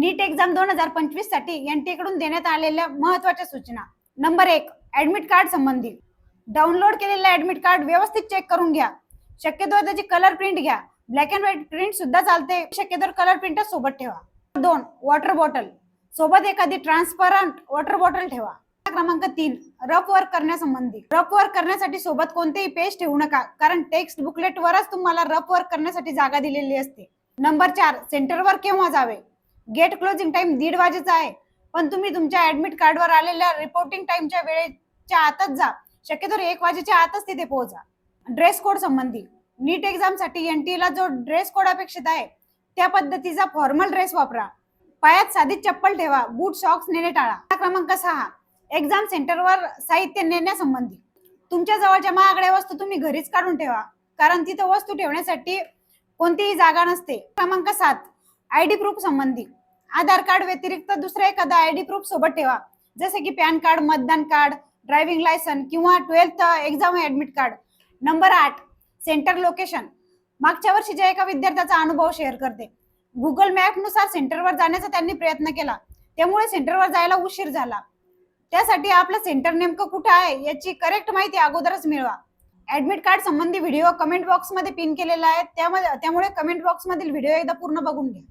नीट exam दोन हजार पंचवीससाठी एनटीएकडून देण्यात आलेल्या महत्त्वाच्या सूचना. नंबर एक ऍडमिट कार्ड संबंधी. डाउनलोड केलेलं ऍडमिट कार्ड व्यवस्थित चेक करून घ्या. शक्यतो त्याची कलर प्रिंट घ्या. ब्लॅक अँड व्हाईट प्रिंट सुद्धा चालते. शक्यतो कलर प्रिंट सोबत ठेवा. दोन वॉटर बॉटल सोबत एखादी ट्रान्सपरंट वॉटर बॉटल ठेवा. क्रमांक तीन रफ वर्क करण्यासंबंधी. रफ वर्क करण्यासाठी सोबत कोणतेही पेज ठेवू नका. कारण टेक्स्ट बुकलेट वरच तुम्हाला रफ वर्क करण्यासाठी जागा दिलेली असते. नंबर चार सेंटरवर केव्हा जावे? गेट क्लोजिंग टाइम दीड वाजेचा आहे. पण तुम्ही तुमच्या ऍडमिट कार्डवर आलेल्या रिपोर्टिंग टाइमच्या वेळेच्या आतच जा. शक्यतो एक वाजेच्या आतच तिथे पोहोचा. ड्रेस कोड संबंधी. नीट एक्झामसाठी एनटी ला जो ड्रेस कोड अपेक्षित आहे त्या पद्धतीचा फॉर्मल ड्रेस वापरा. पायात साधी चप्पल ठेवा. बूट सॉक्स नेणे टाळा. क्रमांक सहा. एक्झाम सेंटरवर साहित्य नेण्यासंबंधी. तुमच्या जवळच्या महागड्या वस्तू तुम्ही घरीच काढून ठेवा. कारण तिथं वस्तू ठेवण्यासाठी कोणतीही जागा नसते. क्रमांक सात. आय डी प्रूफ संबंधी. आधार कार्ड व्यतिरिक्त दुसरा एखादा आय डी प्रूफ सोबत ठेवा. जसे की पॅन कार्ड मतदान कार्ड ड्रायव्हिंग लायसन किंवा twelfth exam admit card. Number आठ सेंटर लोकेशन. मागच्या वर्षीच्या एका विद्यार्थ्याचा अनुभव शेअर करते. गुगल मॅपनुसार सेंटरवर जाण्याचा त्यांनी प्रयत्न केला. त्यामुळे सेंटरवर जायला उशीर झाला. त्यासाठी आपलं सेंटर नेमकं कुठं आहे याची करेक्ट माहिती अगोदरच मिळवा. ऍडमिट कार्ड संबंधी व्हिडिओ कमेंट बॉक्समध्ये पिन केलेला आहे. त्यामध्ये त्यामुळे कमेंट बॉक्स मधील व्हिडिओ एकदा पूर्ण बघून घ्या.